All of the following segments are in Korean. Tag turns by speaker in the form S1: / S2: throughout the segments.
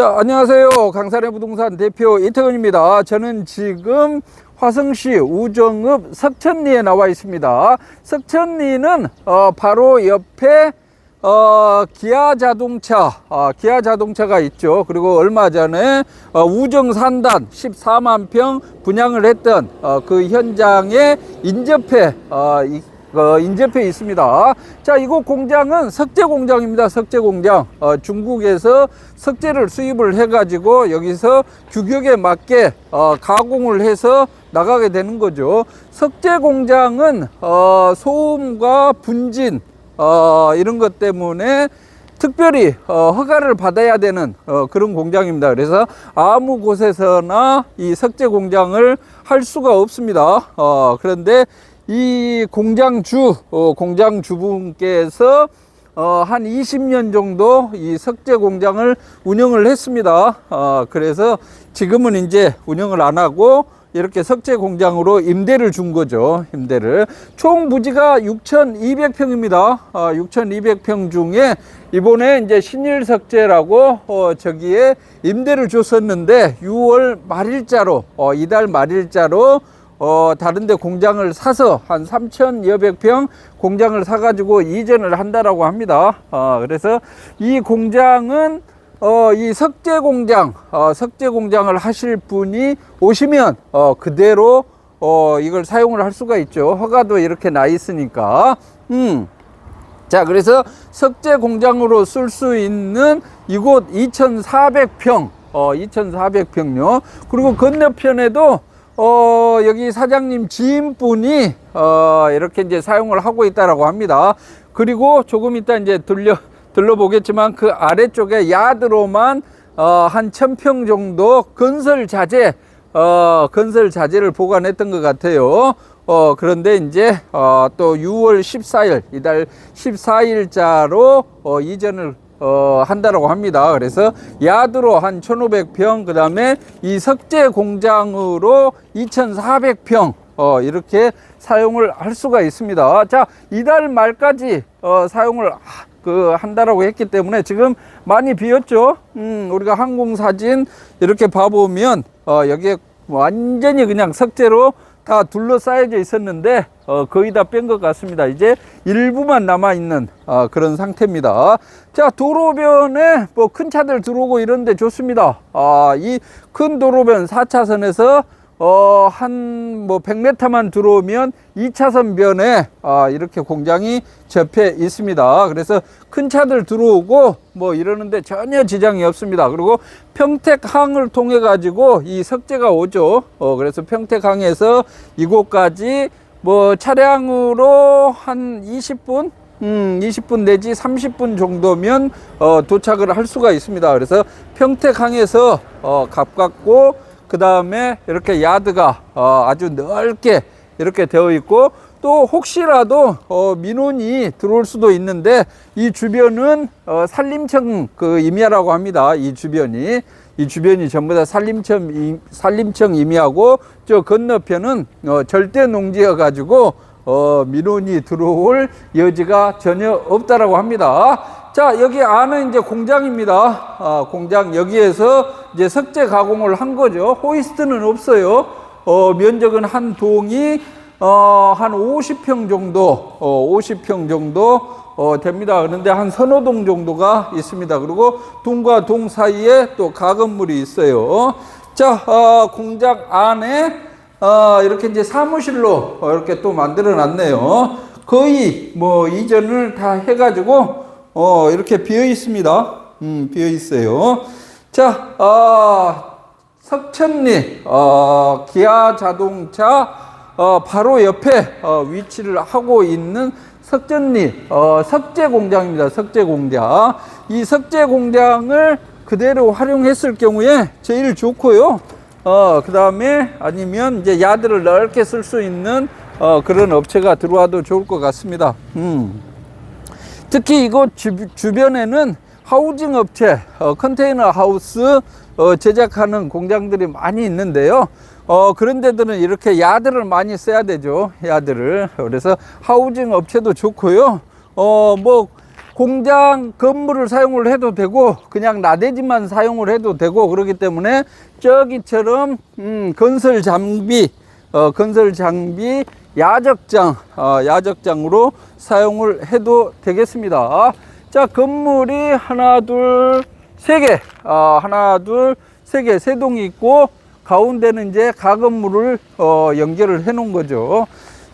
S1: 자, 안녕하세요. 강산의 부동산 대표 이태근입니다. 저는 지금 화성시 우정읍 석천리에 나와 있습니다. 석천리는 어, 바로 옆에 어, 기아 자동차, 어, 기아 자동차가 있죠. 그리고 얼마 전에 어, 우정 산단 14만 평 분양을 했던 어, 그 현장에 인접해 어, 이, 어, 인접해 있습니다. 자, 이곳 공장은 석재 공장입니다. 석재 공장. 어, 중국에서 석재를 수입을 해가지고 여기서 규격에 맞게 어, 가공을 해서 나가게 되는 거죠. 석재 공장은 어, 소음과 분진 어, 이런 것 때문에 특별히 어, 허가를 받아야 되는 어, 그런 공장입니다. 그래서 아무 곳에서나 이 석재 공장을 할 수가 없습니다. 어, 그런데 이 공장 주 어, 공장 주분께서 어, 한 20년 정도 이 석재 공장을 운영을 했습니다. 어, 그래서 지금은 이제 운영을 안 하고 이렇게 석재 공장으로 임대를 준 거죠. 임대를. 총 부지가 6,200평입니다. 어, 6,200평 중에 이번에 이제 신일 석재라고 어, 저기에 임대를 줬었는데 6월 말일자로 어, 이달 말일자로 어, 다른데 공장을 사서 한 3,200평 평 공장을 사가지고 이전을 한다라고 합니다. 어, 그래서 이 공장은 어, 이 석재 공장, 어, 석재 공장을 하실 분이 오시면 어, 그대로 어, 이걸 사용을 할 수가 있죠. 허가도 이렇게 나 있으니까. 음. 자, 그래서 석재 공장으로 쓸 수 있는 이곳 2,400평, 어, 2,400평요. 그리고 건너편에도 어, 여기 사장님 지인분이 어, 이렇게 이제 사용을 하고 있다라고 합니다. 그리고 조금 이따 이제 들려 들러보겠지만 그 아래쪽에 야드로만 어, 한 천 평 정도 건설 자재 어, 건설 자재를 보관했던 것 같아요. 어, 그런데 이제 어, 또 6월 14일 이달 14일자로 어, 이전을 어, 한다라고 합니다. 그래서 야드로 한 1,500평, 그 다음에 이 석재 공장으로 2,400평, 어, 이렇게 사용을 할 수가 있습니다. 자, 이달 말까지 어, 사용을 하- 그 한다라고 했기 때문에 지금 많이 비었죠. 음, 우리가 항공 사진 이렇게 봐보면 어, 여기에 완전히 그냥 석재로 다 둘러싸여져 있었는데 어, 거의 다 뺀 것 같습니다. 이제 일부만 남아 있는 어, 그런 상태입니다. 자 도로변에 뭐 큰 차들 들어오고 이런데 좋습니다. 아, 이 큰 도로변 4차선에서 어, 한 뭐 100m만 들어오면 2차선 변에 아, 이렇게 공장이 접해 있습니다. 그래서 큰 차들 들어오고 뭐 이러는데 전혀 지장이 없습니다. 그리고 평택항을 통해 가지고 이 석재가 오죠. 어, 그래서 평택항에서 이곳까지 뭐 차량으로 한 20분 음, 20분 내지 30분 정도면 어, 도착을 할 수가 있습니다. 그래서 평택항에서 어, 가깝고 그 다음에 이렇게 야드가 어, 아주 넓게 이렇게 되어 있고 또 혹시라도 어, 민원이 들어올 수도 있는데 이 주변은 어, 산림청 그 임야라고 합니다. 이 주변이 이 주변이 전부 다 산림청 임- 산림청 임야고 저 건너편은 어, 절대 농지여 가지고 어, 민원이 들어올 여지가 전혀 없다라고 합니다. 자, 여기 안은 이제 공장입니다. 아, 공장 여기에서 이제 석재 가공을 한 거죠. 호이스트는 없어요. 어, 면적은 한 동이 어, 한 50평 정도, 어, 50평 정도 어, 됩니다. 그런데 한 서너 동 정도가 있습니다. 그리고 동과 동 사이에 또 가건물이 있어요. 자, 어, 공장 안에 어, 이렇게 이제 사무실로 어, 이렇게 또 만들어 놨네요. 거의 뭐 이전을 다 해가지고 어, 이렇게 비어 있습니다. 음, 비어 있어요. 자, 어, 석천리, 어, 기아 자동차, 어, 바로 옆에 어, 위치를 하고 있는 석전리, 어, 석재 공장입니다. 석재 공장. 이 석재 공장을 그대로 활용했을 경우에 제일 좋고요. 어, 그 다음에 아니면 이제 야드를 넓게 쓸 수 있는 어, 그런 업체가 들어와도 좋을 것 같습니다. 음. 특히 이곳 주, 주변에는 하우징 업체, 어, 컨테이너 하우스 어, 제작하는 공장들이 많이 있는데요. 어, 그런 데들은 이렇게 야드를 많이 써야 되죠. 야드를. 그래서 하우징 업체도 좋고요. 어, 뭐 공장 건물을 사용을 해도 되고 그냥 나대지만 사용을 해도 되고 그렇기 때문에 저기처럼 음, 건설 장비 어, 건설 장비 야적장 어, 야적장으로 사용을 해도 되겠습니다. 자 건물이 하나 둘 세개 어, 하나 둘 세 개 세 동이 있고 가운데는 이제 가건물을 어, 연결을 해 놓은 거죠.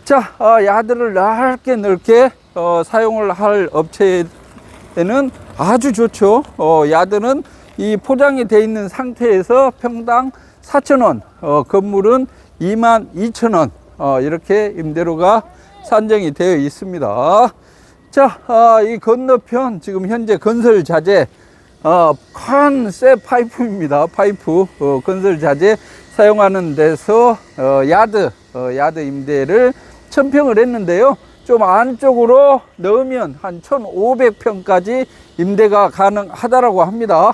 S1: 자 어, 야들을 넓게 넓게 어, 사용을 할 업체에는 아주 좋죠. 어, 야드는 이 포장이 돼 있는 상태에서 평당 4,000원, 어, 건물은 22,000원, 어, 이렇게 임대료가 산정이 되어 있습니다. 자, 아, 이 건너편 지금 현재 건설 자재, 어, 큰쇠 파이프입니다. 파이프, 어, 건설 자재 사용하는 데서, 어, 야드, 어, 야드 임대를 천평을 했는데요. 좀 안쪽으로 넣으면 한 1,500평까지 임대가 가능하다라고 합니다.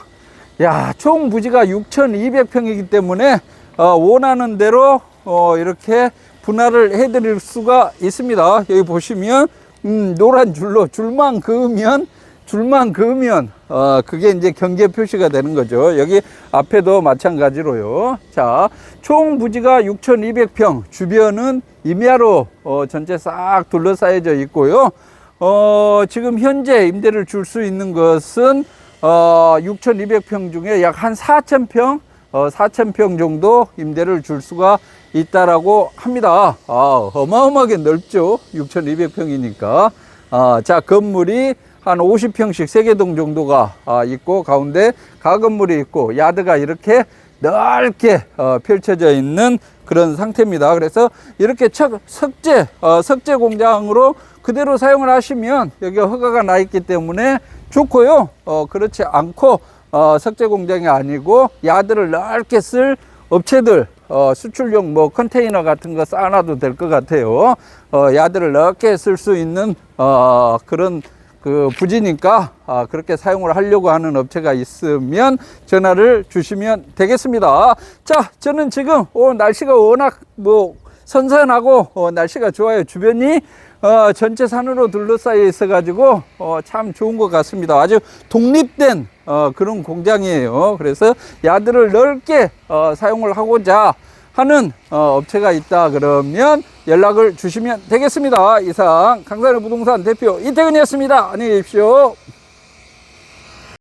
S1: 야, 총 부지가 6,200평이기 때문에 어, 원하는 대로 어, 이렇게 분할을 해드릴 수가 있습니다. 여기 보시면 음, 노란 줄로 줄만 그으면 줄만 그으면 어, 그게 이제 경계 표시가 되는 거죠. 여기 앞에도 마찬가지로요. 자, 총 부지가 6,200평, 주변은 임야로 어, 전체 싹 둘러싸여져 있고요. 어, 지금 현재 임대를 줄 수 있는 것은 어, 6,200평 중에 약 한 4,000평, 어, 4,000평 정도 임대를 줄 수가 있다라고 합니다. 아, 어마어마하게 넓죠. 6,200평이니까. 아, 자, 건물이 한 50평씩 세개동 정도가 아, 있고 가운데 가건물이 있고 야드가 이렇게 넓게 어, 펼쳐져 있는 그런 상태입니다. 그래서 이렇게 척, 석재, 어, 석재 공장으로 그대로 사용을 하시면 여기가 허가가 나 있기 때문에 좋고요. 어, 그렇지 않고 어, 석재 공장이 아니고 야드를 넓게 쓸 업체들 어, 수출용 뭐 컨테이너 같은 거 쌓아놔도 될 것 같아요. 어, 야드를 넓게 쓸 수 있는 어, 그런 그 부지니까 아, 그렇게 사용을 하려고 하는 업체가 있으면 전화를 주시면 되겠습니다. 자, 저는 지금 오, 날씨가 워낙 뭐 선선하고 어, 날씨가 좋아요. 주변이 어, 전체 산으로 둘러싸여 있어 가지고 어, 참 좋은 것 같습니다. 아주 독립된 어, 그런 공장이에요. 그래서 야드를 넓게 어, 사용을 하고자 하는 어, 업체가 있다 그러면 연락을 주시면 되겠습니다. 이상 강산의 부동산 대표 이태근이었습니다. 안녕히 계십시오.